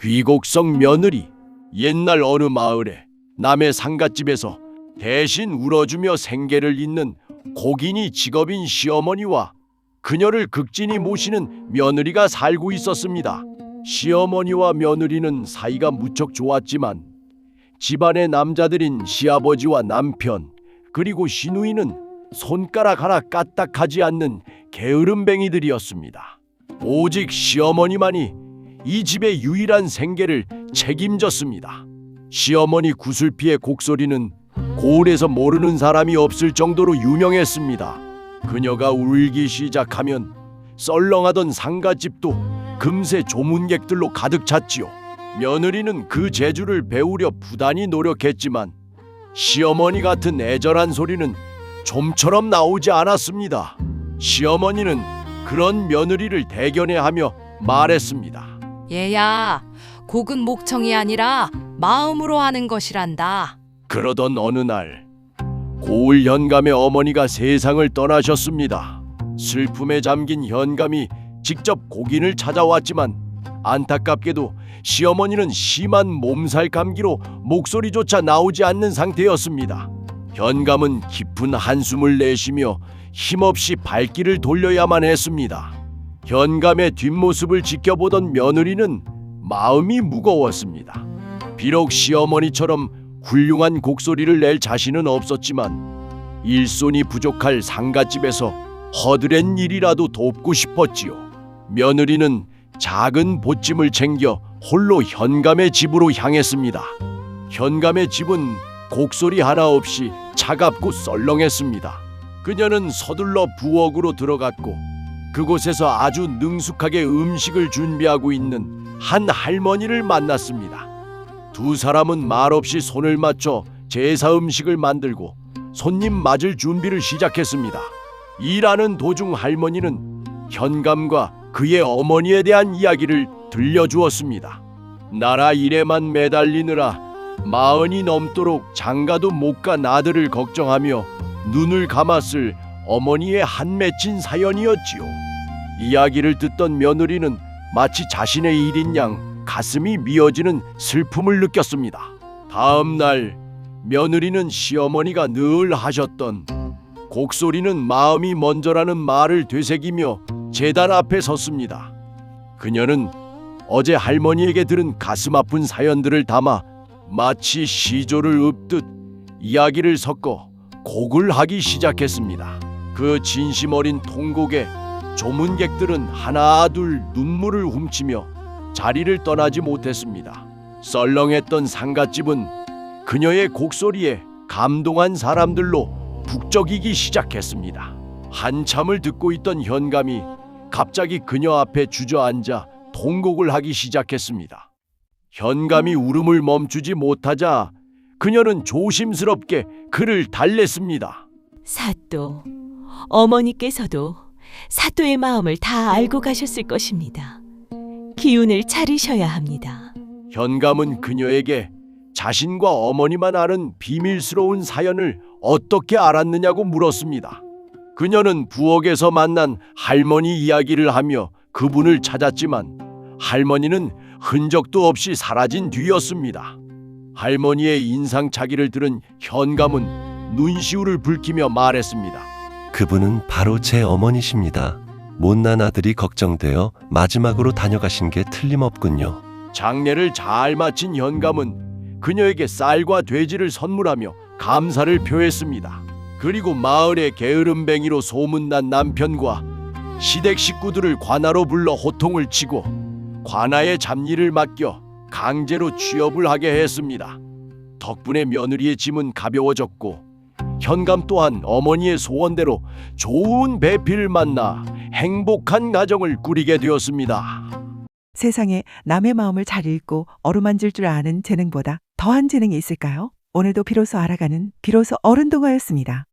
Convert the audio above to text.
귀곡성 며느리 옛날 어느 마을에 남의 상갓집에서 대신 울어주며 생계를 잇는 고긴이 직업인 시어머니와 그녀를 극진히 모시는 며느리가 살고 있었습니다. 시어머니와 며느리는 사이가 무척 좋았지만 집안의 남자들인 시아버지와 남편 그리고 시누이는 손가락 하나 까딱하지 않는 게으름뱅이들이었습니다. 오직 시어머니만이 이 집의 유일한 생계를 책임졌습니다. 시어머니 구슬피의 곡소리는 고을에서 모르는 사람이 없을 정도로 유명했습니다. 그녀가 울기 시작하면 썰렁하던 상가집도 금세 조문객들로 가득 찼지요. 며느리는 그 재주를 배우려 부단히 노력했지만 시어머니 같은 애절한 소리는 좀처럼 나오지 않았습니다. 시어머니는 그런 며느리를 대견해하며 말했습니다. 얘야, 곡은 목청이 아니라 마음으로 하는 것이란다. 그러던 어느 날 고을 현감의 어머니가 세상을 떠나셨습니다. 슬픔에 잠긴 현감이 직접 고긴을 찾아왔지만 안타깝게도 시어머니는 심한 몸살 감기로 목소리조차 나오지 않는 상태였습니다. 현감은 깊은 한숨을 내쉬며 힘없이 발길을 돌려야만 했습니다. 현감의 뒷모습을 지켜보던 며느리는 마음이 무거웠습니다. 비록 시어머니처럼 훌륭한 곡소리를 낼 자신은 없었지만 일손이 부족할 상갓집에서 허드렛 일이라도 돕고 싶었지요. 며느리는 작은 보찜을 챙겨 홀로 현감의 집으로 향했습니다. 현감의 집은 곡소리 하나 없이 차갑고 썰렁했습니다. 그녀는 서둘러 부엌으로 들어갔고 그곳에서 아주 능숙하게 음식을 준비하고 있는 한 할머니를 만났습니다. 두 사람은 말없이 손을 맞춰 제사 음식을 만들고 손님 맞을 준비를 시작했습니다. 일하는 도중 할머니는 현감과 그의 어머니에 대한 이야기를 들려주었습니다. 나라 일에만 매달리느라 마흔이 넘도록 장가도 못 간 아들을 걱정하며 눈을 감았을 어머니의 한 맺힌 사연이었지요. 이야기를 듣던 며느리는 마치 자신의 일인 양 가슴이 미어지는 슬픔을 느꼈습니다. 다음 날 며느리는 시어머니가 늘 하셨던 곡소리는 마음이 먼저라는 말을 되새기며 제단 앞에 섰습니다. 그녀는 어제 할머니에게 들은 가슴 아픈 사연들을 담아 마치 시조를 읊듯 이야기를 섞어 곡을 하기 시작했습니다. 그 진심 어린 통곡에 조문객들은 하나 둘 눈물을 훔치며 자리를 떠나지 못했습니다. 썰렁했던 상갓집은 그녀의 곡소리에 감동한 사람들로 북적이기 시작했습니다. 한참을 듣고 있던 현감이 갑자기 그녀 앞에 주저앉아 통곡을 하기 시작했습니다. 현감이 울음을 멈추지 못하자 그녀는 조심스럽게 그를 달랬습니다. 사또, 어머니께서도 사또의 마음을 다 알고 가셨을 것입니다. 기운을 차리셔야 합니다. 현감은 그녀에게 자신과 어머니만 아는 비밀스러운 사연을 어떻게 알았느냐고 물었습니다. 그녀는 부엌에서 만난 할머니 이야기를 하며 그분을 찾았지만 할머니는 흔적도 없이 사라진 뒤였습니다. 할머니의 인상차기를 들은 현감은 눈시울을 붉히며 말했습니다. 그분은 바로 제 어머니십니다. 못난 아들이 걱정되어 마지막으로 다녀가신 게 틀림없군요. 장례를 잘 마친 현감은 그녀에게 쌀과 돼지를 선물하며 감사를 표했습니다. 그리고 마을의 게으름뱅이로 소문난 남편과 시댁 식구들을 관아로 불러 호통을 치고 관아의 잡일을 맡겨 강제로 취업을 하게 했습니다. 덕분에 며느리의 짐은 가벼워졌고 현감 또한 어머니의 소원대로 좋은 배필을 만나 행복한 가정을 꾸리게 되었습니다. 세상에 남의 마음을 잘 읽고 어루만질 줄 아는 재능보다 더한 재능이 있을까요? 오늘도 비로소 알아가는 비로소 어른 동화였습니다.